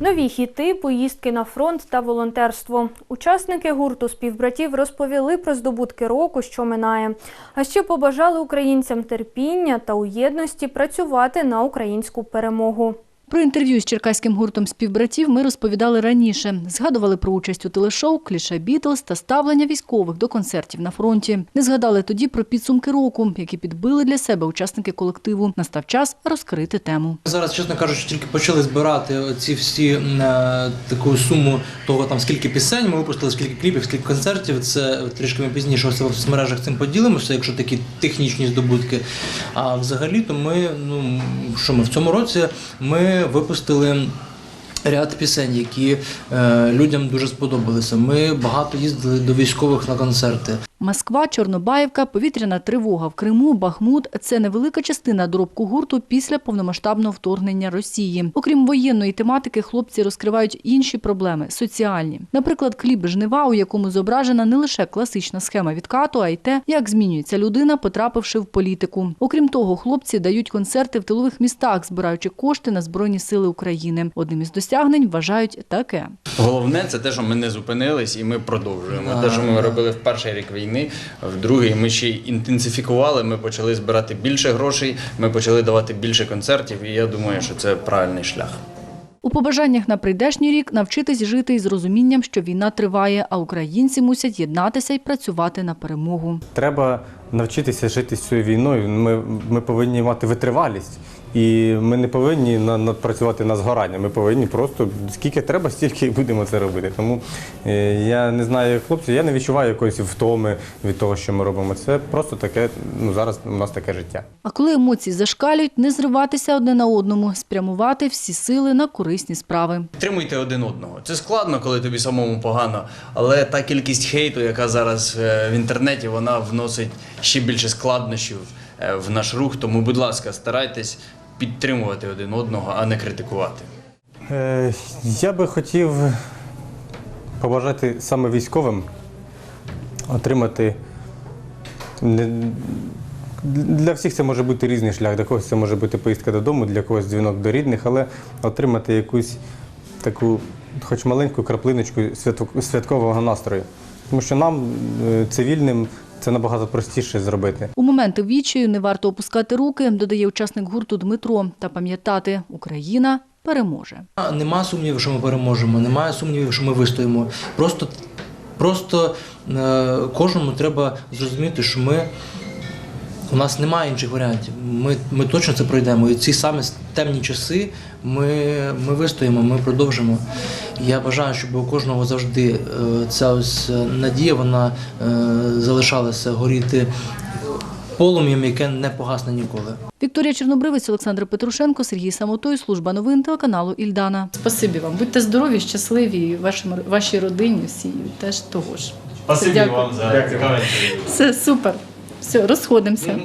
Нові хіти, поїздки на фронт та волонтерство. Учасники гурту співбратів розповіли про здобутки року, що минає. А ще побажали українцям терпіння та у єдності працювати на українську перемогу. Про інтерв'ю з черкаським гуртом співбратів ми розповідали раніше. Згадували про участь у телешоу Кліше Бітлз та ставлення військових до концертів на фронті. Не згадали тоді про підсумки року, які підбили для себе учасники колективу. Настав час розкрити тему. Зараз, чесно кажучи, тільки почали збирати ці всі е, таку суму того, там скільки пісень ми випустили, скільки кліпів, скільки концертів. Це трішки ми пізніше в соцмережах цим поділимося, якщо такі технічні здобутки. А взагалі, то ми, ну що ми в цьому році ми випустили. Ряд пісень, які е, людям дуже сподобалися. Ми багато їздили до військових на концерти. Москва, Чорнобаївка, повітряна тривога в Криму, Бахмут – це невелика частина доробку гурту після повномасштабного вторгнення Росії. Окрім воєнної тематики, хлопці розкривають інші проблеми – соціальні. Наприклад, кліп «Жнива», у якому зображена не лише класична схема відкату, а й те, як змінюється людина, потрапивши в політику. Окрім того, хлопці дають концерти в тилових містах, збираючи кошти на Збройні сили України. Одним із досягнень вважають таке. Головне це те, що ми не зупинились і ми продовжуємо. Те, що ми робили в перший рік війни, в другий ми ще й інтенсифікували. Ми почали збирати більше грошей, ми почали давати більше концертів, і я думаю, що це правильний шлях. У побажаннях на прийдешній рік навчитись жити із розумінням, що війна триває, а українці мусять єднатися і працювати на перемогу. Треба навчитися жити з цією війною. Ми, ми повинні мати витривалість. І ми не повинні на, на, працювати на згорання. Ми повинні просто скільки треба, стільки і будемо це робити. Тому е, я не знаю, як хлопці, я не відчуваю якоїсь втоми від того, що ми робимо. Це просто таке, ну зараз у нас таке життя. А коли емоції зашкалюють, не зриватися одне на одному, спрямувати всі сили на корисні справи. Підтримуйте один одного. Це складно, коли тобі самому погано, але та кількість хейту, яка зараз е, в інтернеті, вона вносить ще більше складнощів е, в наш рух. Тому, будь ласка, старайтесь підтримувати один одного, а не критикувати. Е, я би хотів побажати саме військовим отримати. Для всіх це може бути різний шлях. Для когось це може бути поїздка додому, для когось дзвінок до рідних, але отримати якусь таку, хоч маленьку краплиночку святкового настрою. Тому що нам, е, цивільним, це набагато простіше зробити. У моменти відчаю не варто опускати руки, додає учасник гурту Дмитро, та пам'ятати, Україна переможе. Нема сумнівів, що ми переможемо, немає сумнівів, що ми вистоїмо. Просто, просто е, кожному треба зрозуміти, що ми. У нас немає інших варіантів. Ми, ми точно це пройдемо. І ці саме темні часи ми, ми вистоїмо, ми продовжимо. Я бажаю, щоб у кожного завжди е, ця ось е, надія вона е, залишалася горіти полум'ям, яке не погасне ніколи. Вікторія Чорнобривець, Олександр Петрушенко, Сергій Самотой, служба новин телеканалу Ільдана. Спасибі вам. Будьте здорові, щасливі, і вашим, вашій родині всі теж того ж. Спасибі Дякую. вам за цікаве. Все супер. Все, розходимося.